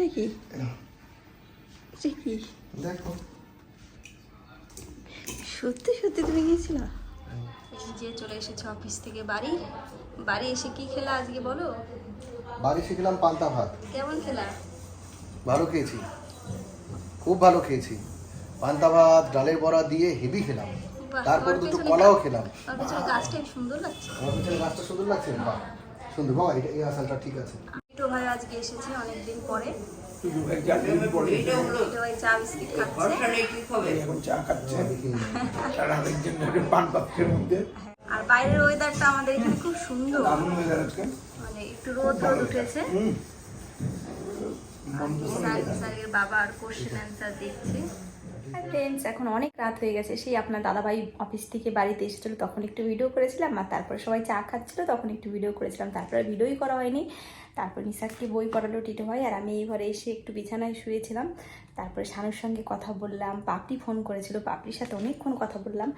এটা কি? এটা কি? দেখো। সত্যি সত্যি তুমি গিয়েছিল? এই যে চলে এসেছে অফিস থেকে বাড়ি। বাড়ি এসে কি খেলা আজকে বলো? বাড়ি শিখলাম পান্তা ভাত। কেমন খেলা? ভালো খেয়েছি। খুব ভালো খেয়েছি। পান্তা ভাত ডালের বড়া দিয়ে হেভি খেলাম। তারপর দুটো কলাও খেলাম। আমার গাছটা সুন্দর লাগছে। আমার গাছটা সুন্দর লাগছে? বাহ সুন্দর। বাবা এটা এই আসালটা ঠিক আছে। মিঠু ভাই আজকে এসেছে অনেকদিন পরে। ভাই চা বিস্কিট খাচ্ছে। আর বাইরের ওয়েদারটা আমাদের এখানে খুব সুন্দর। মানে একটু রোদ রোদ উঠেছে। বাবা আর কোশ্চেন অ্যান্সার দেখছে ফ্রেন্ডস এখন অনেক রাত হয়ে গেছে। সেই আপনার দাদাভাই অফিস থেকে বাড়িতে এসেছিল তখন একটু ভিডিও করেছিলাম। আর তারপরে সবাই চা খাচ্ছিল তখন একটু ভিডিও করেছিলাম। তারপরে ভিডিওই করা হয়নি। তারপর নিশাককে বই পড়ালো টিটো ভাই আর আমি এই ঘরে এসে একটু বিছানায় শুয়েছিলাম। তারপরে শানুর সঙ্গে কথা বললাম পাপড়ি ফোন করেছিল পাপড়ির সাথে অনেকক্ষণ কথা বললাম।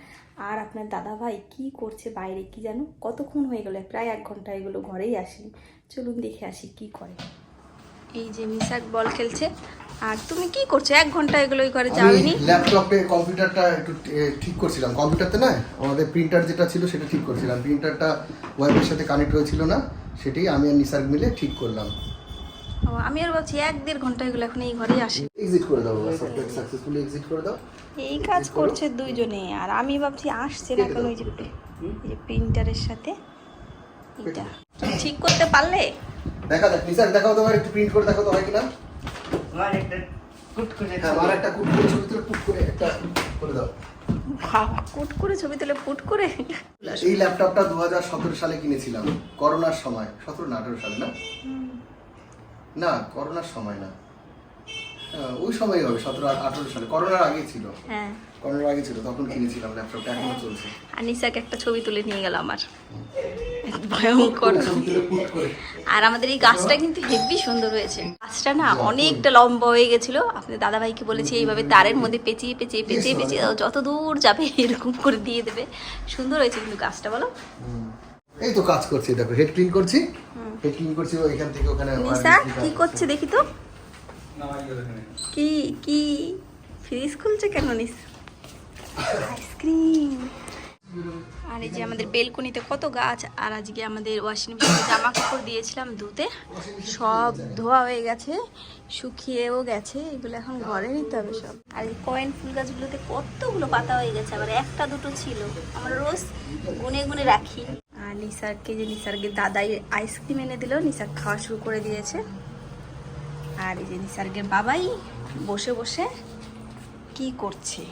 আর আপনার দাদা ভাই কি করছে বাইরে কি জানো? কতক্ষণ হয়ে গেলো? প্রায় এক ঘণ্টা এগুলো ঘরেই আসেনি। চলুন দেখে আসি কি করে। এই যে মিসাক বল খেলছে। আর তুমি কি করছ? এক ঘণ্টা এগুলো ঘরে যাওনি। ল্যাপটপে কম্পিউটারটা একটু ঠিক করছিলাম। কম্পিউটারতে না আমাদের প্রিন্টার যেটা ছিল সেটা ঠিক করছিলাম। প্রিন্টারটা ওয়াইফের সাথে কানেক্ট হয়েছিল না। সেটাই আমি আর নিসার মিলে ঠিক করলাম। আমি আর ভাবছি এক দেড় ঘণ্টা এগুলো এখন এই ঘরেই আসে। এক্সিট করে দাও সফটওয়্যার সাকসেসফুলি এক্সিট করে দাও। এই কাজ করছে দুইজনে আর আমি ভাবছি আসছে না এখন ওই যে এই যে প্রিন্টারের সাথে? এটা ঠিক করতে পারলে? দেখা যাক নিসার দেখাও তোমার একটু প্রিন্ট করে দেখাও তো হয় কিনা। হ্যাঁ আমার একটা কুট করে ছবি তুলে পুট করে একটা করে দাও। বাবা কুট করে ছবি তুলে ফুট করে। এই ল্যাপটপটা দু হাজার সতেরো সালে কিনেছিলাম করোনার সময় সতেরো না আঠেরো সালে না? না করোনার সময় না। হ্যাঁ, ওই সময় হবে সতেরো আঠেরো সালে করোনার আগে ছিল। হ্যাঁ। করোনার আগে ছিল তখন কিনেছিলাম ল্যাপটপটা এখনও চলছে। আর নিশাকে একটা ছবি তুলে নিয়ে গেল আমার। ভয়ঙ্কর। আর আমাদের এই গাছটা কিন্তু হেভি সুন্দর হয়েছে। গাছটা না অনেকটা লম্বা হয়ে গেছিল। আপনি দাদাভাইকে বলেছি এইভাবে তারের মধ্যে পেঁচিয়ে পেঁচিয়ে পেঁচিয়ে পেঁচিয়ে যত দূর যাবে এরকম করে দিয়ে দেবে। সুন্দর হয়েছে কিন্তু গাছটা বলো। এই তো কাজ করছি দেখো হেড ক্লিন করছি। হেড ক্লিন করছি এখান থেকে ওখানে নিশা কি করছে দেখি তো। কি কি ফ্রিজ খুলছে কেন নিশা আইসক্রিম। আর এই যে আমাদের বেলকনিতে কত গাছ, আর আজকে আমাদের ওয়াশিং মেশিনে জামা কাপড় দিয়েছিলাম ধুতে। সব ধোয়া হয়ে গেছে, শুকিয়েও গেছে, এগুলো এখন ঘরে নিতে হবে সব। আর এই কয়েন ফুল গাছগুলোতে কতগুলো পাতা হয়ে গেছে, আবার একটা দুটো ছিল, আমরা রোজ গুনে গুনে রাখি। আর নিসারকে যে নিসারকে দাদাই আইসক্রিম এনে দিল নিসার খাওয়া শুরু করে দিয়েছে। আর এই যে নিসার্গের বাবাই বসে বসে কি করছে।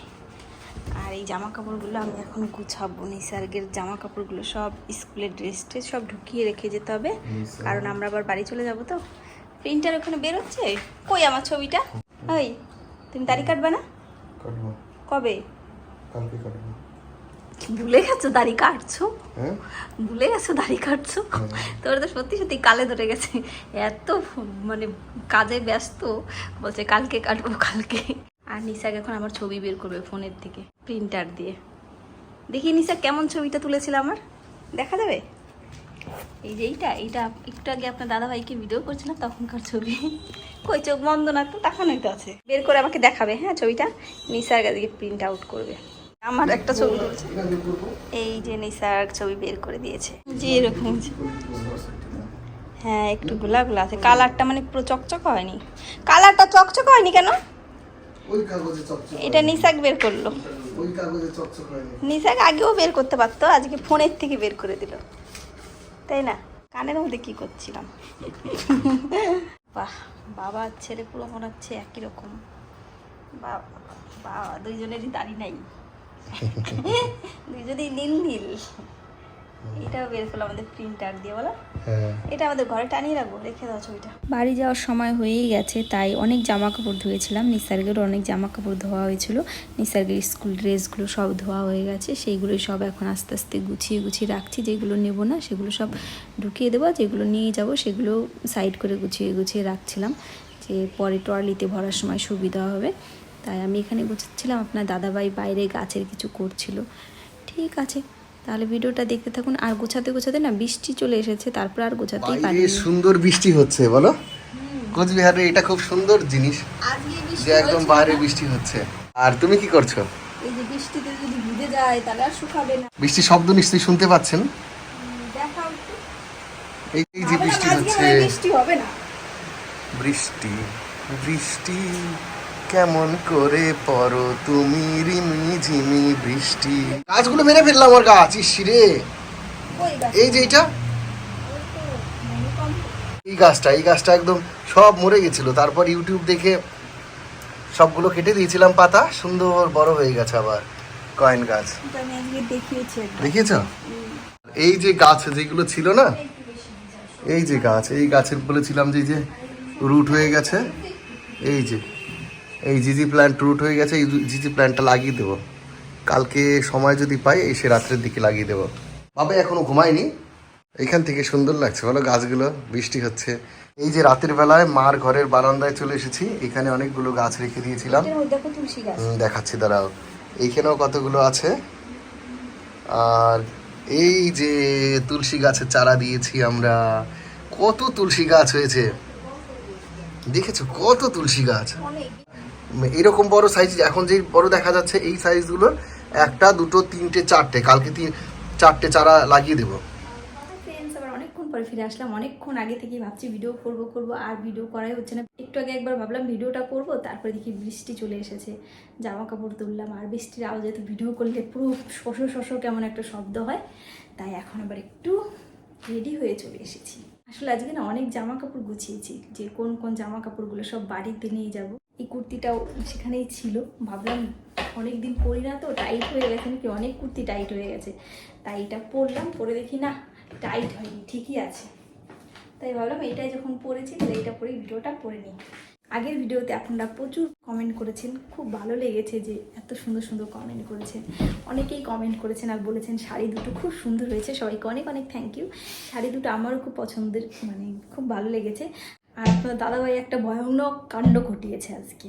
আর এই জামা কাপড়গুলো আমি এখন গুছাবো নিসার্গের জামা কাপড়গুলো সব স্কুলের ড্রেস ট্রেস সব ঢুকিয়ে রেখে যেতে হবে। কারণ আমরা আবার বাড়ি চলে যাব তো। প্রিন্টার ওখানে বেরোচ্ছে? কই আমার ছবিটা? ওই তুমি দাড়ি কাটবে না? কবে? কালকে কাটবো। ভুলে গেছো দাড়ি কাটছো? হ্যাঁ? ভুলে গেছো দাড়ি কাটছো? তোর তো সত্যি সত্যি কালে ধরে গেছে। এত মানে কাজে ব্যস্ত। বলছে কালকে কাটবো কালকে। আর নিশাক এখন আমার ছবি বের করবে ফোনের থেকে প্রিন্টার দিয়ে। দেখি নিশা কেমন ছবিটা তুলেছিল আমার? দেখা যাবে? এই যে এইটা এইটা একটু আগে আপনার দাদাভাইকে ভিডিও করছিলাম, তখনকার ছবি। কই, চোখ বন্ধ না তো? তাকানোই তো আছে। বের করে আমাকে দেখাবে হ্যাঁ ছবিটা? নিশার কাছে প্রিন্ট আউট করবে। আমার একটা ছবি তুলছে। এই যে নিসার ছবি বের করে দিয়েছে। যে এরকম হ্যাঁ একটু গোলা গোলা আছে। কালারটা মানে পুরো চকচক হয়নি। কালারটা চকচক হয়নি কেন? ওই কাগজে চকচক এটা নিসাক বের করল। ওই কাগজে চকচক নিসাক আগেও বের করতে পারতো আজকে ফোনের থেকে বের করে দিল। তাই না? কানের মধ্যে কি করছিলাম? বাহ বাবা ছেলে পুরো মনে হচ্ছে একই রকম। বাবা বাবা দুইজনেরই দাড়ি নাই। দুইজনেই নীল নীল। এটাও বের করল আমাদের প্রিন্টার দিয়ে বলো। হ্যাঁ। এটা আমাদের ঘরে টানিয়ে রাখব রেখে দাও ছবিটা। বাড়ি যাওয়ার সময় হয়েই গেছে তাই অনেক জামা কাপড় ধুয়েছিলাম। নিসার্গেরও অনেক জামা কাপড় ধোয়া হয়েছিল। নিসার্গের স্কুল ড্রেসগুলো সব ধোয়া হয়ে গেছে। সেইগুলোই সব এখন আস্তে আস্তে গুছিয়ে গুছিয়ে রাখছি। যেগুলো নেব না সেগুলো সব ঢুকিয়ে দেবো। যেগুলো নিয়ে যাব সেগুলো সাইড করে গুছিয়ে গুছিয়ে রাখছিলাম যে পরে ট্রলিতে ভরার সময় সুবিধা হবে। তাই আমি এখানে গুছাচ্ছিলাম। আপনার দাদাভাই বাইরে গাছের কিছু করছিল। ঠিক আছে। তাহলে ভিডিওটা দেখতে থাকুন। আর গোছাতে গোছাতে না বৃষ্টি চলে এসেছে তারপর আর গোছাতেই পারিনি সুন্দর বৃষ্টি হচ্ছে বলো। কোচবিহারে এটা খুব সুন্দর জিনিস আজকে যে একদম বাইরে বৃষ্টি হচ্ছে। আর তুমি কি করছ? এই যে বৃষ্টিতে যদি ভিজে যায় তাহলে আর শুকাবে না। বৃষ্টির শব্দ নিশ্চয়ই শুনতে পাচ্ছেন। এই এই যে বৃষ্টি হচ্ছে। বৃষ্টি হবে না। বৃষ্টি বৃষ্টি। কেমন করে পড়ো তুমি রিমি ঝিমি বৃষ্টি? গাছগুলো মেরে ফেললাম আমার গাছ ইসিরে এই যে এটা। এই গাছটা এই গাছটা একদম সব মরে গেছিল। তারপর ইউটিউব দেখে সবগুলো কেটে দিয়েছিলাম পাতা সুন্দর বড় হয়ে গেছে আবার কয়েন গাছ। দেখিয়েছি এই যে গাছ যেগুলো ছিল না এই যে গাছ এই গাছের বলেছিলাম যে এই যে রুট হয়ে গেছে এই যে এই জিজি প্ল্যান্ট রুট হয়ে গেছে এই জিজি প্ল্যান্টটা লাগিয়ে দেবো। কালকে সময় যদি পাই এসে রাত্রের দিকে লাগিয়ে দেবো। বাবা এখনও ঘুমায়নি। এখান থেকে সুন্দর লাগছে বলো গাছগুলো বৃষ্টি হচ্ছে। এই যে রাতের বেলায় মার ঘরের বারান্দায় চলে এসেছি এখানে অনেকগুলো গাছ রেখে দিয়েছিলাম। দেখাচ্ছি দাঁড়াও। এইখানেও কতগুলো আছে? আর এই যে তুলসী গাছের চারা দিয়েছি আমরা কত তুলসী গাছ হয়েছে। দেখেছ কত তুলসী গাছ। এরকম বড় সাইজ এখন যে বড় দেখা যাচ্ছে, এই সাইজগুলো একটা, দুটো, তিনটে, চারটে, কালকে তিন, চারটে চারা লাগিয়ে দেবো। পরে ফিরে আসলাম। অনেকক্ষণ আগে থেকেই ভাবছি ভিডিও করব করব, আর ভিডিও করাই হচ্ছে না। একটু আগে একবার ভাবলাম ভিডিওটা করব, তারপরে দেখি বৃষ্টি চলে এসেছে। জামা কাপড় তুললাম, আর বৃষ্টির আওয়াজে তো ভিডিও করলে পুরো শশো শশো কেমন একটা শব্দ হয়। তাই এখন আবার একটু রেডি হয়ে চলে এসেছি। আসলে আজকে না অনেক জামা কাপড় গুছিয়েছি, যে কোন কোন জামা কাপড়গুলো সব বাড়িতে নিয়ে যাব। এই কুর্তিটাও সেখানেই ছিল। ভাবলাম অনেক দিন পরি না তো, টাইট হয়ে গেছে নাকি? অনেক কুর্তি টাইট হয়ে গেছে। তাই এটা পরলাম, পরে দেখি না, টাইট হয়নি, ঠিকই আছে। তাই ভাবলাম এইটাই যখন পরেছি, তাহলে এইটা পরেই ভিডিওটা করে নিই। আগের ভিডিওতে আপনারা প্রচুর কমেন্ট করেছেন, খুব ভালো লেগেছে যে এত সুন্দর সুন্দর কমেন্ট করেছেন। অনেকেই কমেন্ট করেছেন আর বলেছেন, শাড়ি দুটো খুব সুন্দর হয়েছে। সবাইকে অনেক অনেক থ্যাংক ইউ শাড়ি দুটো আমারও খুব পছন্দের মানে খুব ভালো লেগেছে। আর আপনার দাদাভাই একটা ভয়ানক কাণ্ড ঘটিয়েছে আজকে।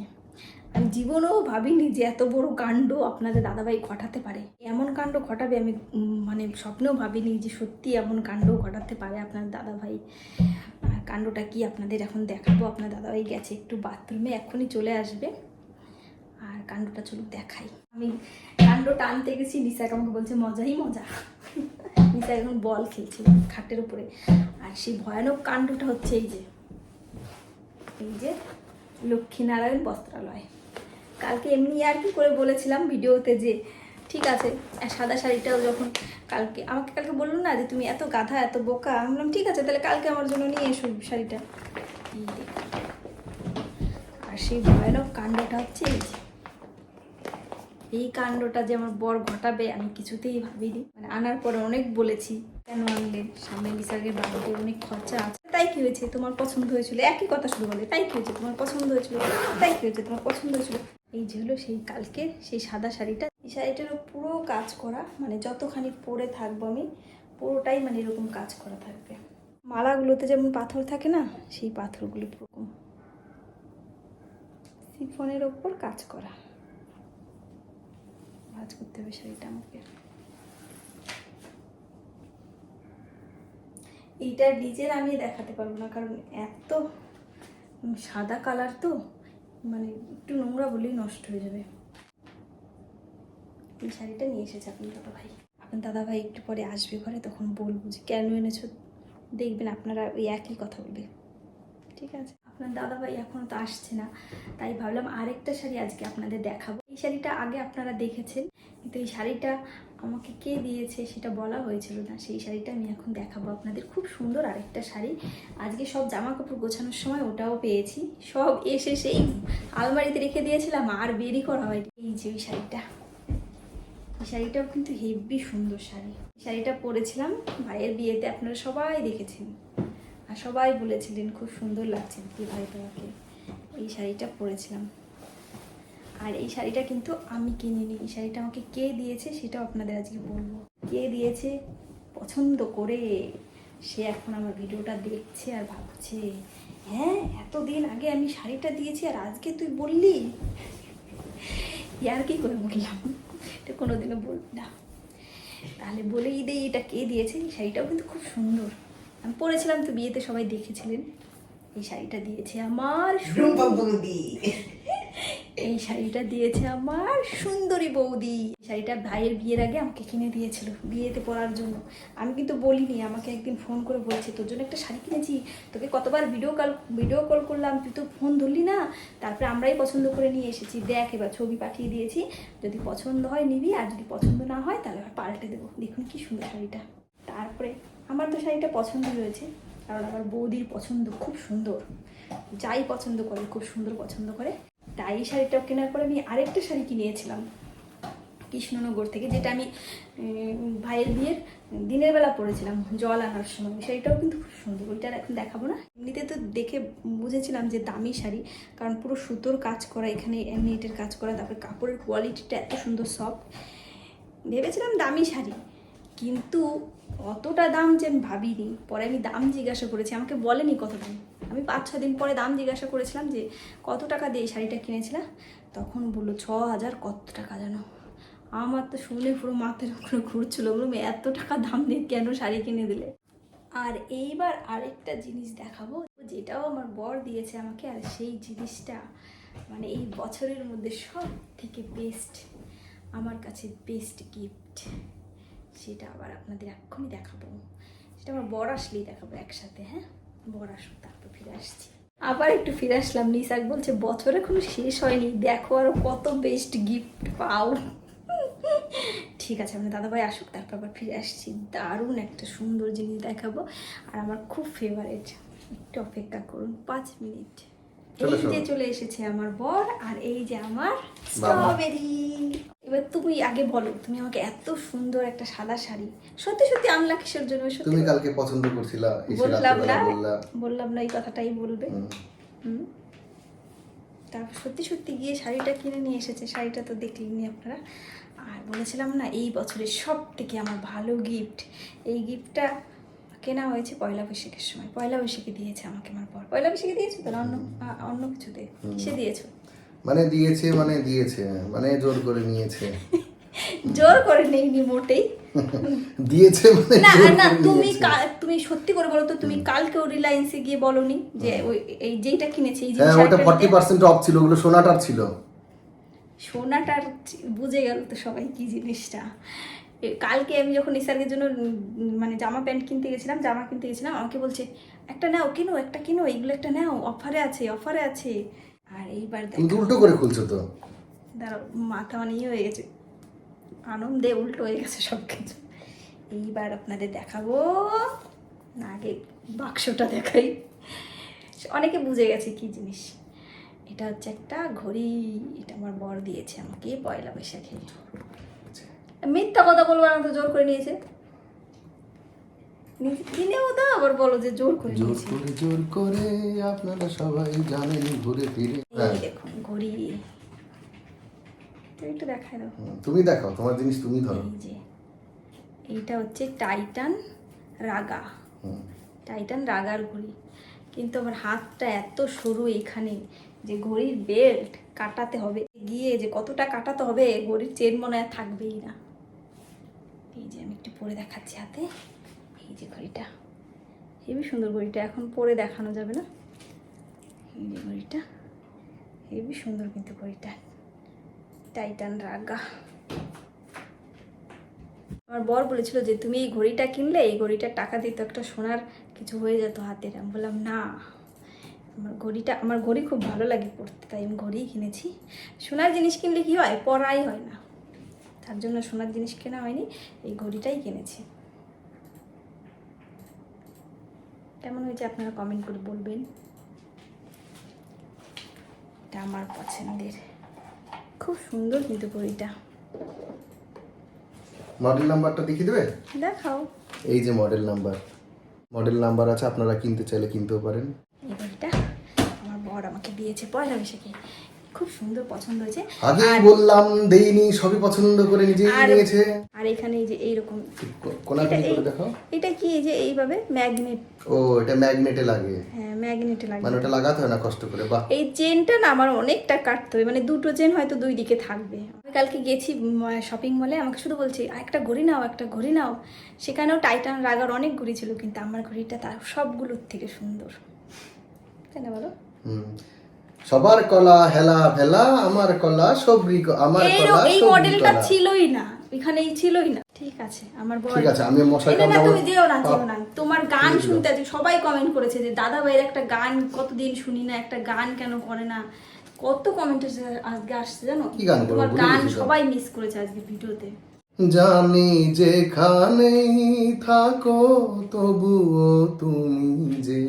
আমি জীবনেও ভাবিনি যে এত বড় কাণ্ড আপনাদের দাদাভাই ঘটাতে পারে। এমন কাণ্ড ঘটাবে আমি মানে স্বপ্নেও ভাবিনি যে সত্যি এমন কাণ্ড ঘটাতে পারে আপনার দাদাভাই। কাণ্ডটা কি আপনাদের এখন দেখাবো? আপনার দাদাভাই গেছে একটু বাথরুমে, এক্ষুনি চলে আসবে। আর কাণ্ডটা চলুক, দেখাই। আমি কাণ্ড টানতে গেছি নিশা আমাকে বলছে, মজাই মজা। নিশা এখন বল খেলছে খাটের উপরে। আর সেই ভয়ানক কাণ্ডটা হচ্ছে এই যে এই যে লক্ষ্মীনারায়ণ বস্ত্রালয়। কালকে এমনি আর কি করে বলেছিলাম ভিডিওতে যে, ঠিক আছে, সাদা শাড়িটাও যখন কালকে, আমাকে কালকে বলল না যে, তুমি এত গাধা, এত বোকা? আমি বললাম, ঠিক আছে, তাহলে কালকে আমার জন্য নিয়ে এসো শাড়িটা। আর সেই ভয়ানক কাণ্ডটা হচ্ছে এই কাণ্ডটা যে আমার বর ঘটাবে, আমি কিছুতেই ভাবিনি। মানে আনার পরে অনেক বলেছি, কেন আনলেন সামনে বিশাখের বাড়িতে অনেক খরচা আছে। তাই কি হয়েছে? তোমার পছন্দ হয়েছিল। একই কথা শুরু বলে, তাই কি হয়েছে? তোমার পছন্দ হয়েছিল? তাই কি হয়েছে? তোমার পছন্দ হয়েছিল? এই যে হলো সেই কালকে সেই সাদা শাড়িটা। এই শাড়িটারও পুরো কাজ করা মানে যতখানি পরে থাকব আমি, পুরোটাই মানে এরকম কাজ করা থাকবে। মালাগুলোতে যেমন পাথর থাকে না, সেই পাথরগুলো এরকম সিফনের ওপর কাজ করা। ভাজ করতে হবে শাড়িটা আমাকে। এইটার ডিজেল আমি দেখাতে পারব না, কারণ এত সাদা কালার তো মানে একটু নোংরা বলেই নষ্ট হয়ে যাবে। এই শাড়িটা নিয়ে এসেছে আপনি দাদা ভাই। আপনার দাদা ভাই একটু পরে আসবে ঘরে, তখন বলব যে কেন এনেছো, দেখবেন আপনারা ওই একই কথা বলবে। ঠিক আছে? দাদা ভাই এখনও তো আসছে না। তাই ভাবলাম আরেকটা শাড়ি আজকে আপনাদের দেখাবো। এই শাড়িটা আগে আপনারা দেখেছেন, কিন্তু এই শাড়িটা আমাকে কে দিয়েছে সেটা বলা হয়েছিল না। সেই শাড়িটা আমি এখন দেখাবো আপনাদের। খুব সুন্দর আরেকটা শাড়ি। আজকে সব জামা কাপড় গোছানোর সময় ওটাও পেয়েছি। সব এসে সেই আলমারিতে রেখে দিয়েছিলাম, আর বেরি করা হয়নি। এই যে ওই শাড়িটা। এই শাড়িটাও কিন্তু হেভি সুন্দর শাড়ি। শাড়িটা পরেছিলাম, ভাইয়ের বিয়েতে আপনারা সবাই দেখেছেন। আর সবাই বলেছিলেন, খুব সুন্দর লাগছে কি ভাই তোমাকে? এই শাড়িটা পরেছিলাম। আর এই শাড়িটা কিন্তু আমি কিনিনি। এই শাড়িটা আমাকে কে দিয়েছে সেটাও আপনাদের আজকে বলব। কে দিয়েছে? পছন্দ করে। সে এখন আমার ভিডিওটা দেখছে আর ভাবছে হ্যাঁ এতদিন আগে আমি শাড়িটা দিয়েছি আর আজকে তুই বললি? ইয়ার কি করে বললাম? এটা কোনোদিনও বলবি না। তাহলে বলেই দেই এটা কে দিয়েছে? শাড়িটাও কিন্তু খুব সুন্দর। আমি পরেছিলাম তো বিয়েতে সবাই দেখেছিলেন। এই শাড়িটা দিয়েছে আমার বৌদি। এই শাড়িটা দিয়েছে আমার সুন্দরী বৌদি। এই শাড়িটা ভাইয়ের বিয়ের আগে আমাকে কিনে দিয়েছিল বিয়েতে পরার জন্য। আমি কিন্তু বলিনি আমাকে একদিন ফোন করে বলেছে তোর জন্য একটা শাড়ি কিনেছি তোকে কতবার ভিডিও কল ভিডিও কল করলাম তুই তো ফোন ধরলি না? তারপরে আমরাই পছন্দ করে নিয়ে এসেছি। দেখ এবার ছবি পাঠিয়ে দিয়েছি। যদি পছন্দ হয় নিবি আর যদি পছন্দ না হয় তাহলে আবার পাল্টে দেবো। দেখুন কি সুন্দর শাড়িটা। তারপরে আমার তো শাড়িটা পছন্দ হয়েছে, কারণ আমার বৌদির পছন্দ খুব সুন্দর। যাই পছন্দ করে, খুব সুন্দর পছন্দ করে, তাই এই শাড়িটা কেনার পরে আমি আরেকটা শাড়ি কিনেছিলাম কৃষ্ণনগর থেকে, যেটা আমি ভাইয়ের বিয়ের দিনের বেলা পরেছিলাম, জল আনার সময়। শাড়িটাও কিন্তু খুব সুন্দর, ওইটা এখন দেখাবো না। এমনিতে তো দেখে বুঝেছিলাম যে দামি শাড়ি, কারণ পুরো সুতোর কাজ করা, এখানে নেটের কাজ করা, তারপরে কাপড়ের কোয়ালিটিটা এত সুন্দর সফট ভেবেছিলাম দামি শাড়ি কিন্তু অতটা দাম যে আমি ভাবিনি। পরে আমি দাম জিজ্ঞাসা করেছি। আমাকে বলেনি কত দাম আমি পাঁচ ছ দিন পরে দাম জিজ্ঞাসা করেছিলাম যে, কত টাকা দিয়ে শাড়িটা কিনেছিলাম তখন বলল, ছ হাজার, কত টাকা জানো? আমার তো শুনে পুরো মাথার উপরে ঘুরছিল। বললাম এত টাকা দাম দিয়ে কেন শাড়ি কিনে দিলে? আর এইবার আরেকটা জিনিস দেখাবো, যেটাও আমার বর দিয়েছে আমাকে। আর সেই জিনিসটা মানে এই বছরের মধ্যে সব থেকে বেস্ট আমার কাছে বেস্ট গিফট সেটা আবার আপনাদের এক্ষুনি দেখাবো। সেটা আমার বর আসলেই দেখাবো একসাথে হ্যাঁ? বর আসুক, তারপর ফিরে আসছি। আবার একটু ফিরে আসলাম নিসাক বলছে, বছর এখনও শেষ হয়নি, দেখো আরও কত বেস্ট গিফট পাও। ঠিক আছে আপনার দাদাভাই আসুক, তারপর আবার ফিরে আসছি। দারুণ একটা সুন্দর জিনিস দেখাবো। আর আমার খুব ফেভারেট একটু অপেক্ষা করুন, পাঁচ মিনিট। এই যে চলে এসেছে আমার বর আর এই যে আমার স্ট্রবেরি। এবার তুমি আগে বলো তুমি আমাকে এত সুন্দর একটা সাদা শাড়ি। সত্যি সত্যি আনলা কিসের জন্য? সত্যি তুমি কালকে পছন্দ করছিলা বললাম না বললাম না এই কথাটাই বলবে। হুম। তারপর সত্যি সত্যি গিয়ে শাড়িটা কিনে নিয়ে এসেছে শাড়িটা তো দেখলেনি আপনারা। আর বলেছিলাম না এই বছরের সব থেকে আমার ভালো গিফট এই গিফটটা কেনা হয়েছে পয়লা বৈশাখের সময়। পয়লা বৈশাখে দিয়েছে আমাকে আমার পর পয়লা বৈশাখে দিয়েছ তো না অন্য অন্য কিছুতে? কিসে দিয়েছ? মানে দিয়েছে মানে দিয়েছে মানে জোর করে নিয়েছে। জোর করে নেইনি মোটেই। দিয়েছে মানে না না তুমি তুমি সত্যি করে বলো তো তুমি কালকেও রিলায়েন্সে গিয়ে বলনি যে ওই এই যেইটা কিনেছি এই হ্যাঁ ওটা একটা ফর্টি নিতে। পার্সেন্ট অফ ছিল ওগুলো সোনাটার ছিল। সোনাটার বুঝে গেল তো সবাই কি জিনিসটা। কালকে আমি যখন নিসার্গের জন্য মানে জামা প্যান্ট কিনতে গেছিলাম জামা কিনতে গেছিলাম আমাকে বলছে একটা নাও কেনো একটা কিনো এইগুলো একটা নাও অফারে আছে অফারে আছে। আর এইবার উল্টো করে খুলছো তো? দাঁড়াও মাথা মানে ইয়ে হয়ে গেছে আনন্দে উল্টো হয়ে গেছে সব কিছু এইবার আপনাদের দেখাবো না আগে বাক্সটা দেখাই। অনেকে বুঝে গেছে কি জিনিস। এটা হচ্ছে একটা ঘড়ি এটা আমার বর দিয়েছে আমাকে পয়লা বৈশাখে মিথ্যা কথা বলব না তো জোর করে নিয়েছে। কিনেও দাও আবার বলো যে জোর করে জোর নিয়েছে। করে জোর করে আপনারা সবাই জানেন ঘুরে ফিরে। দেখুন ঘড়ি। তো একটু দেখাই দাও। তুমি দেখাও তোমার জিনিস তুমি ধরো। যে এইটা হচ্ছে টাইটান রাগা। টাইটান রাগার ঘড়ি। কিন্তু আমার হাতটা এত সরু এখানে যে ঘড়ির বেল্ট কাটাতে হবে। গিয়ে যে কতটা কাটাতে হবে ঘড়ির চেন মনে হয় থাকবেই না। এই যে আমি একটু পরে দেখাচ্ছি হাতে। এই যে ঘড়িটা। হেবি সুন্দর ঘড়িটা, এখন পরে দেখানো যাবে না। এই যে ঘড়িটা। হেবি সুন্দর কিন্তু ঘড়িটা। Titan Raga. আমার বর বলেছিল যে, তুমি এই ঘড়িটা কিনলে, এই ঘড়িটার টাকা দিত একটা সোনার কিছু হয়ে যেত হাতের। আমি বললাম, না, আমার ঘড়িটা, আমার ঘড়ি খুব ভালো লাগে পড়তে, তাই আমি ঘড়িই কিনেছি। সোনার জিনিস কিনলে কি হয়? পরাই হয় না। তার জন্য সোনার জিনিস কেনা হয়নি এই ঘড়িটাই কিনেছি। কেমন হয়েছে আপনারা কমেন্ট করে বলবেন। এটা আমার পছন্দের। খুব সুন্দর কিন্তু ঘড়িটা। মডেল নাম্বারটা দেখিয়ে দেবে? দেখাও। এই যে মডেল নাম্বার মডেল নাম্বার আছে আপনারা কিনতে চাইলে কিনতেও পারেন। এই ঘড়িটা আমার বর আমাকে দিয়েছে পয়লা বৈশাখে। খুব সুন্দর পছন্দ হয়েছে। আগেই বললাম দেইনি সবই পছন্দ করে নিজেই নিয়েছে। আর এখানে এই যে এইরকম কোনাকুনি করে দেখাও। এটা কি এই যে এইভাবে ম্যাগনেট? ও এটা ম্যাগনেটে লাগে। হ্যাঁ ম্যাগনেটে লাগে। মানে ওটা লাগাতে হয় না কষ্ট করে? বাহ। এই চেনটা না আমার অনেকটা কাটতে হবে। মানে দুটো চেন হয়তো দুই দিকে থাকবে। আমি কালকে গেছি শপিং মলে আমাকে শুধু বলছি "আর একটা ঘড়ি নাও একটা ঘড়ি নাও। সেখানেও টাইটান রাগার অনেক ঘড়ি ছিল কিন্তু আমার ঘড়িটা তার সবগুলোর থেকে সুন্দর। তাই না বলো? হুম। সবার কলা হেলা ভেলা আমার কলা সবরি আমার কলা এই মডেলটা ছিলই না এখানেই ছিলই না। ঠিক আছে আমার বর ঠিক আছে, আমি না, না, তুমি যেও না পাপ। না। তোমার গান শুনতে আছে সবাই কমেন্ট করেছে যে দাদা ভাইয়ের একটা গান কতদিন শুনি না একটা গান কেন করে না? কত কমেন্ট আজকে আসছে জানো? কি গান তোমার গান সবাই মিস করেছে আজকে ভিডিওতে। জানি যেখানেই থাকো তবুও তুমি যে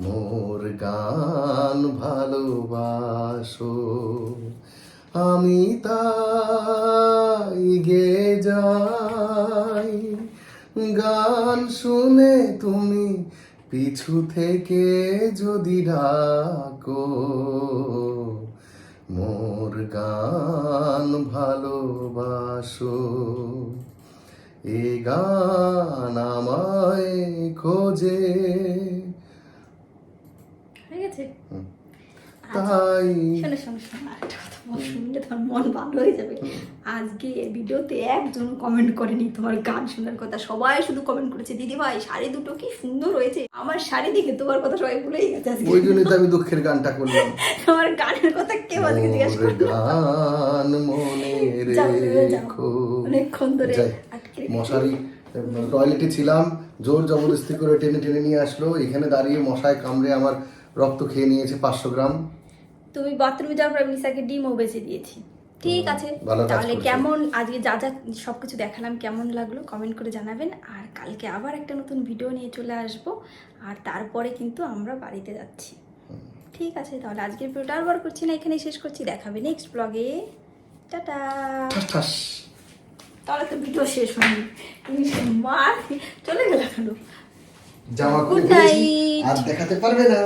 মোর গান ভালোবাসো। আমি তাই গে যাই। গান শুনে তুমি পিছু থেকে যদি ডাকো, মোর গান ভালোবাসো। এ গান আমায় খোঁজে। গেছে তাই। শোনো শোনো শোনো একটা কথা শুনলে তোমার মন ভালো হয়ে যাবে। আজকে এই ভিডিওতে একজন কমেন্ট করেনি তোমার গান শোনার কথা। সবাই শুধু কমেন্ট করেছে দিদি ভাই শাড়ি দুটো কি সুন্দর হয়েছে। আমার শাড়ি দেখে তোমার কথা সবাই ভুলেই গেছে আজকে। ওই জন্যই তো আমি দুঃখের গানটা করলাম। তোমার গানের কথা কেউ আজকে জিজ্ঞেস মোর করল গান মনে যাও, তুমি যাও। রেখো। অনেকক্ষণ ধরে আটকে মশারি টয়লেটে ছিলাম জোর জবরদস্তি করে টেনে টেনে নিয়ে আসলো। এখানে দাঁড়িয়ে মশায় কামড়ে আমার রক্ত খেয়ে নিয়েছে পাঁচশো গ্রাম। তুমি বাথরুমে যাওয়ার পর আমি নিসাকে ডিমও বেঁচে দিয়েছি। ঠিক আছে তাহলে কেমন আজকে যা যা সবকিছু দেখালাম কেমন লাগল কমেন্ট করে জানাবেন। আর কালকে আবার একটা নতুন ভিডিও নিয়ে চলে আসব আর তারপরে কিন্তু আমরা বাড়িতে যাচ্ছি। ঠিক আছে তাহলে আজকের ভিডিওটা আর বার করছি না এখানেই শেষ করছি। দেখাবে নেক্সট ব্লগে টাটা। তাহলে তো ভিডিও শেষ হয়নি। তুমি মার চলে গেল কেন জামা খুলে. আর দেখাতে পারবে না।